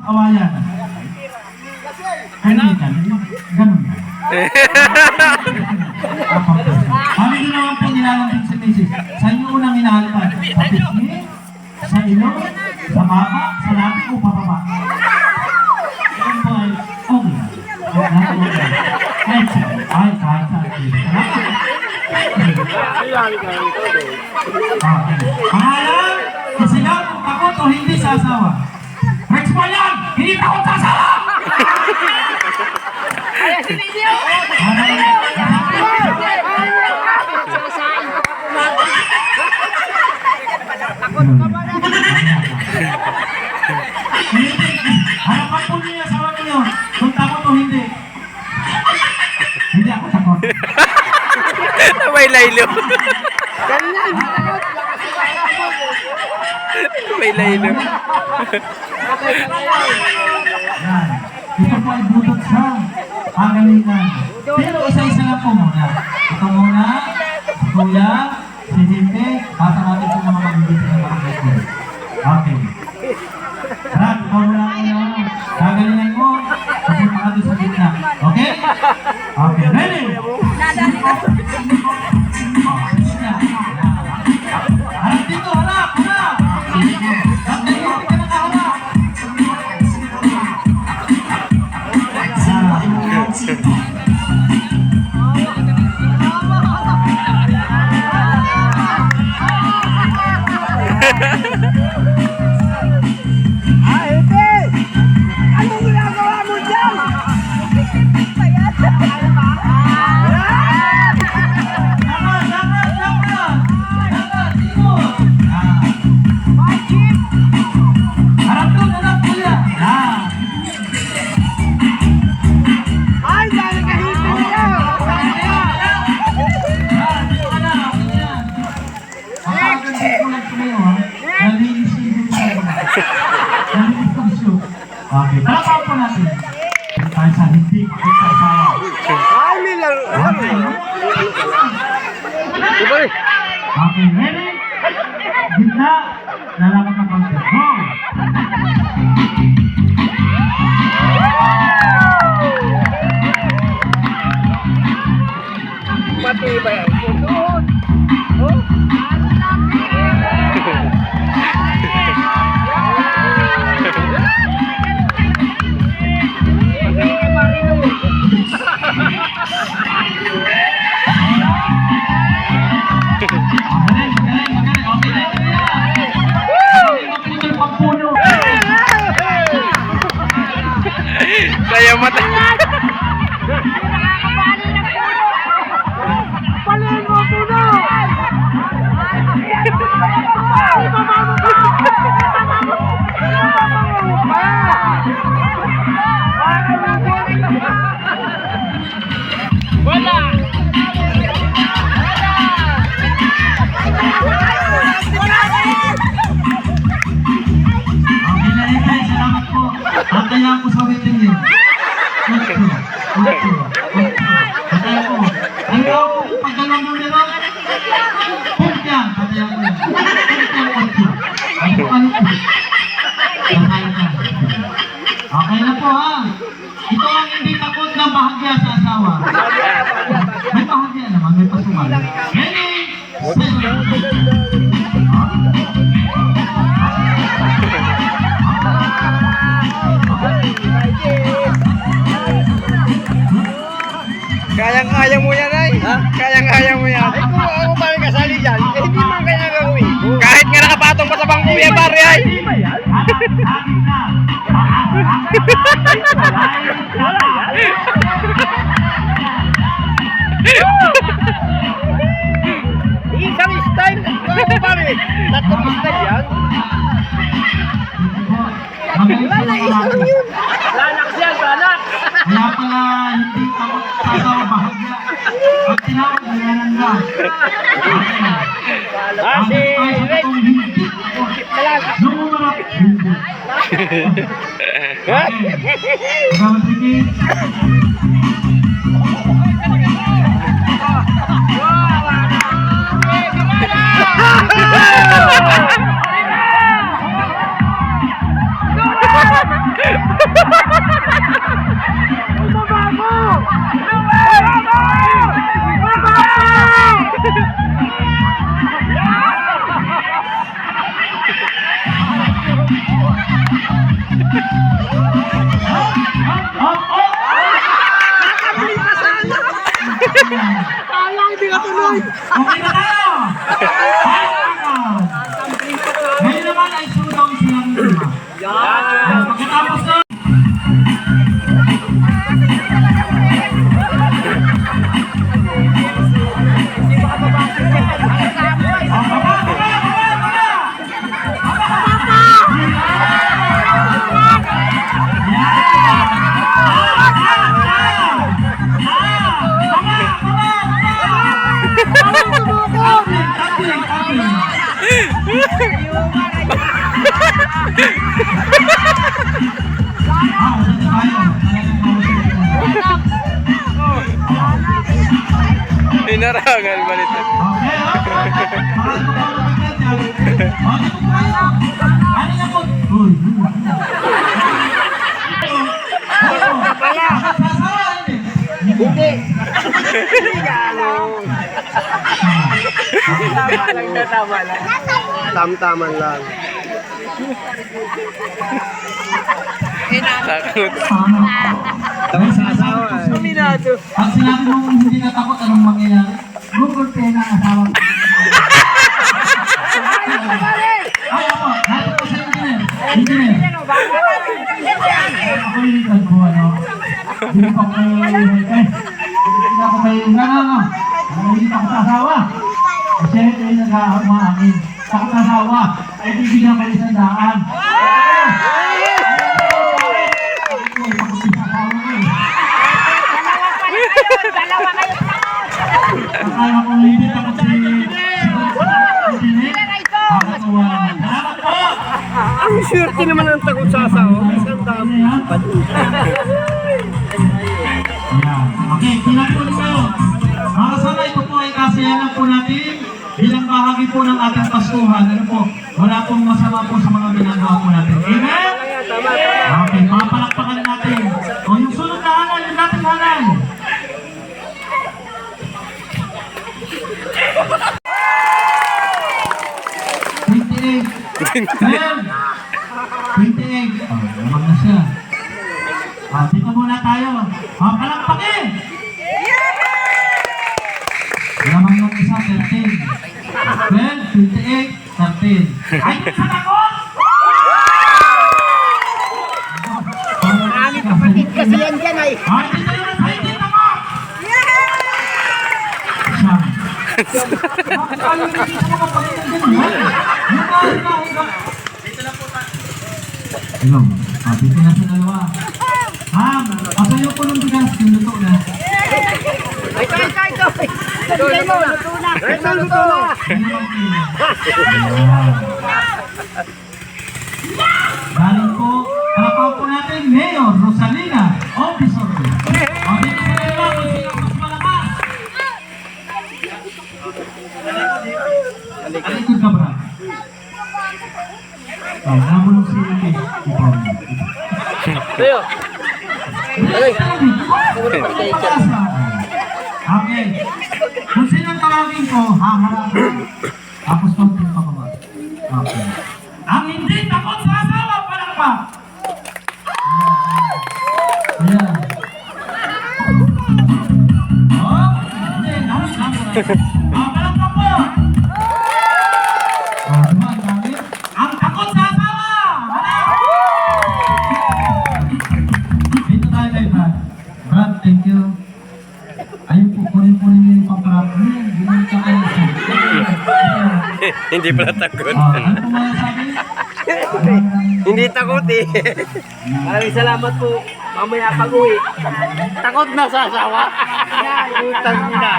Kawayan. Ganun ka. Ganun ka. Kami ko naman po nilalambing si Mrs. Sa inyo unang inahalpan. Sa pisngi, sa ilo, sa baba, sa labi o pababa. Yan po ay okay. Po okay. Kahit sa, sa. Okay. Pangalan, isigaw kung takot o hindi sasawa. Rex Boyan, hindi takot sasawa! Hindi. Harapan po niyo yung asawa niyo. Kung takot o hindi. Hindi ako takot. May laylo. May laylo. Yan. Ito po ay budot sa pagalingan. Pero isa-isa lang po muna. Ito muna, si Kuya, si Hinte, basta Dapat, talapaw po natin. Tayo sa hindi, hindi yan, pare ay. Isang style, pa rin. Tatlong style yan. Wala, isa lang yun. Lanak siya, lanak. Kaya pala hindi ako sasawa bahagya. Pag tinawag, nanananda. Ah, si Rex. Pradhan Mantri Kaya hindi ka tuloy. Tayo. Ano na hindi. Tama lang tama lang. Tam-taman lang. Takot. Tapos sasawa eh. Aminado. Pag sinabi mong hindi na takot, anong mangyayari? Google Pay na asawa ko. Ay, ako, natin po sa engineer. Engineer. Ako yung po, ano? Hindi pa ko may... Hindi ako may... Nga nga nga. Hindi pa ako sa asawa. Yung nag-aamangin. Sa ako sa asawa, ay bibigyan ko isang daan. Akala swerte naman ang takot sa asawa. Isang dami. Okay, pinatuloy ko. Mga kasama, ito po ay kasayanan po natin bilang bahagi po ng ating Pastuhan. Ano po, wala pong masama po sa mga ginagawa po natin. Amen? Okay, mga palakpakan natin. O yung sunod na halal, yung dating halal. Twenty-eight. Ten. Twenty-eight. Oh, lamang na siya. Ah, dito muna tayo. Ah, palakpakin! Lamang ng isa, 13. 12, 28, 13. Ay, sa takot! Marami kapatid kasi yan dyan ay. Ay, dito yun ang hindi takot! Siya. Ay, hindi ko kapatid ng ganyan. Yung kahit na, hanggang... Hello. Ah, dito na sa dalawa. Ha? Pasayo ko ng bigas, yung luto na. Ito, po, kalapaw po natin, Mayor Rosalina Officer. O, dito sa dalawa, kung sino mas malakas. Alikod ka, bra. O, nabulong Kung sino ang tawagin ko, haharapin. Tapos konting pababa. Okay. Hindi pala takot. Ah? Hindi takot eh. Maraming salamat po. Mamaya pag uwi. Takot na sa asawa. Utang na.